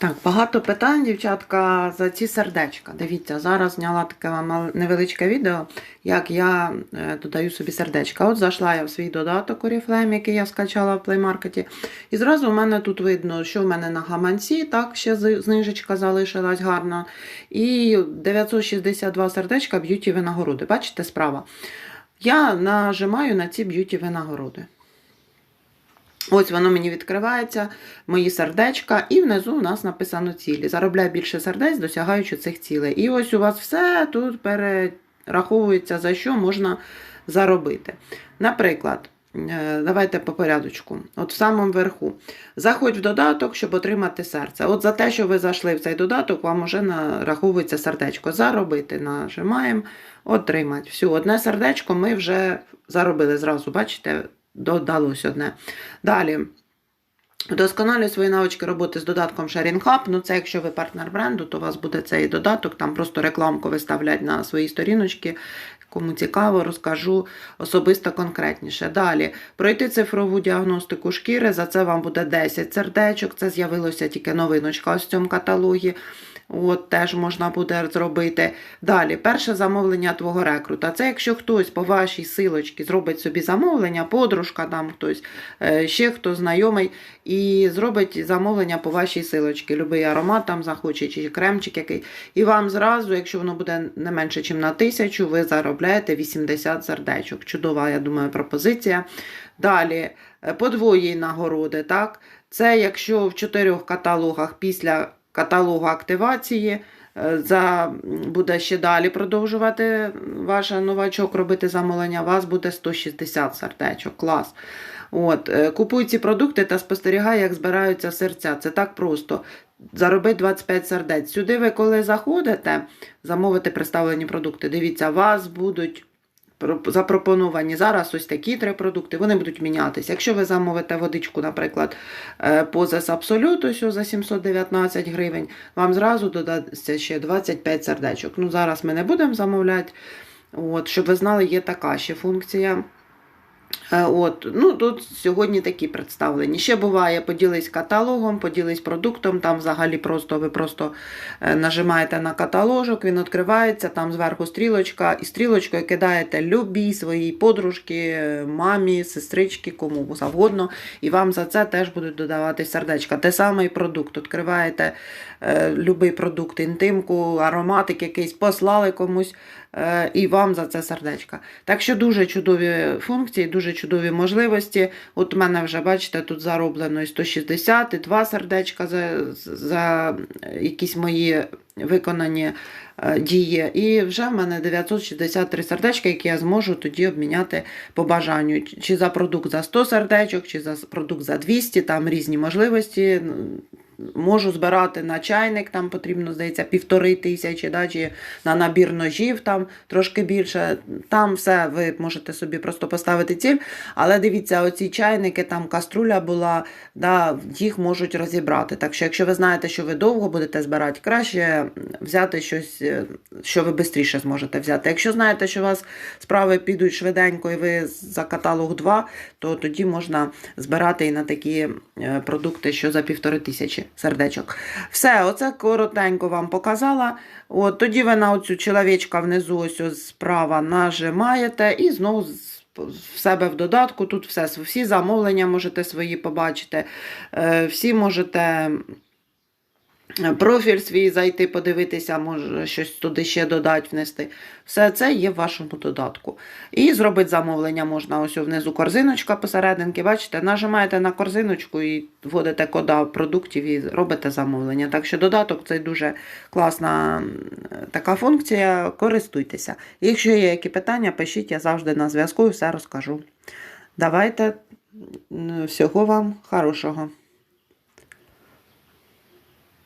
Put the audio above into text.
Так, багато питань, дівчатка, за ці сердечка. Дивіться, зараз зняла таке невеличке відео, як я е, додаю собі сердечка. От зайшла я в свій додаток Oriflame, який я скачала в Play Market. І зразу в мене тут видно, що в мене на гаманці, так, ще знижечка залишилась гарна. І 962 сердечка б'юті винагороди. Бачите, справа. Я нажимаю на ці б'юті винагороди. Ось воно мені відкривається, мої сердечка, і внизу у нас написано цілі. Заробляй більше сердець, досягаючи цих цілей. І ось у вас все тут перераховується, за що можна заробити. Наприклад, е, давайте по порядочку. От в самому верху. Заходь в додаток, щоб отримати серце. От за те, що ви зайшли в цей додаток, вам вже нараховується сердечко. Заробити нажимаємо, отримати. Все, одне сердечко ми вже заробили зразу, бачите, додалось одне. Далі. Вдосконалюй свої навички роботи з додатком Sharing Hub. Ну, це якщо ви партнер бренду, то у вас буде цей додаток, там просто рекламку виставлять на свої сторіночки. Кому цікаво, розкажу особисто конкретніше. Далі пройти цифрову діагностику шкіри. За це вам буде 10 сердечок. Це з'явилося тільки новиночка ось в цьому каталогі. От теж можна буде зробити. Далі, перше замовлення твого рекрута. Це якщо хтось по вашій силочці зробить собі замовлення, подружка, там хтось, е, ще хто знайомий, і зробить замовлення по вашій силочці. Любий аромат там захоче, чи кремчик який. І вам зразу, якщо воно буде не менше, ніж на тисячу, ви заробляєте 80 сердечок. Чудова, я думаю, пропозиція. Далі, е, подвоїй нагороди. так? Це якщо в чотирьох каталогах після каталогу активації е, за, буде ще далі продовжувати ваш новачок робити замовлення, вас буде 160 сердечок. Клас. От, е, купуй ці продукти та спостерігай, як збираються серця. Це так просто. Заробить 25 сердець. Сюди ви, коли заходите, замовити представлені продукти, дивіться, вас будуть запропоновані зараз ось такі три продукти, вони будуть мінятися. Якщо ви замовите водичку, наприклад, поза Позес Абсолют, ось за 719 гривень, вам зразу додасться ще 25 сердечок. Ну, зараз ми не будемо замовляти. От, щоб ви знали, є така ще функція. Е, От, ну тут сьогодні такі представлені. Ще буває, поділись каталогом, поділись продуктом. Там взагалі просто ви просто е, нажимаєте на каталожок, він відкривається, там зверху стрілочка, і стрілочкою кидаєте любій своїй подружки, мамі, сестрички, кому завгодно. І вам за це теж будуть додавати сердечка. Те самий продукт. Відкриваєте е, любий продукт, інтимку, ароматик якийсь, послали комусь. Е, І вам за це сердечка. Так що дуже чудові функції, дуже чудові можливості. От у мене вже, бачите, тут зароблено і 160, і 2 сердечка за, за якісь мої виконані е, дії. І вже в мене 963 сердечка, які я зможу тоді обміняти по бажанню. Чи за продукт за 100 сердечок, чи за продукт за 200, там різні можливості. Можу збирати на чайник, там потрібно, здається, півтори тисячі, да, чи на набір ножів там трошки більше. Там все ви можете собі просто поставити ціль. Але дивіться, оці чайники, там каструля була, да, їх можуть розібрати. Так що, якщо ви знаєте, що ви довго будете збирати, краще взяти щось, е, що ви швидше зможете взяти. Якщо знаєте, що у вас справи підуть швиденько і ви за каталог 2, то тоді можна збирати і на такі е, продукти, що за півтори тисячі сердечок. Все, оце коротенько вам показала. От, тоді ви на оцю чоловічка внизу ось справа нажимаєте і знову в себе в додатку. Тут все, всі замовлення можете свої побачити. Е, Всі можете профіль свій зайти, подивитися, може щось туди ще додати, внести. Все це є в вашому додатку. І зробити замовлення можна ось внизу корзиночка посерединки. Бачите, нажимаєте на корзиночку і вводите кода продуктів і робите замовлення. Так що додаток це дуже класна така функція. Користуйтеся. Якщо є які питання, пишіть, я завжди на зв'язку і все розкажу. Давайте всього вам хорошого.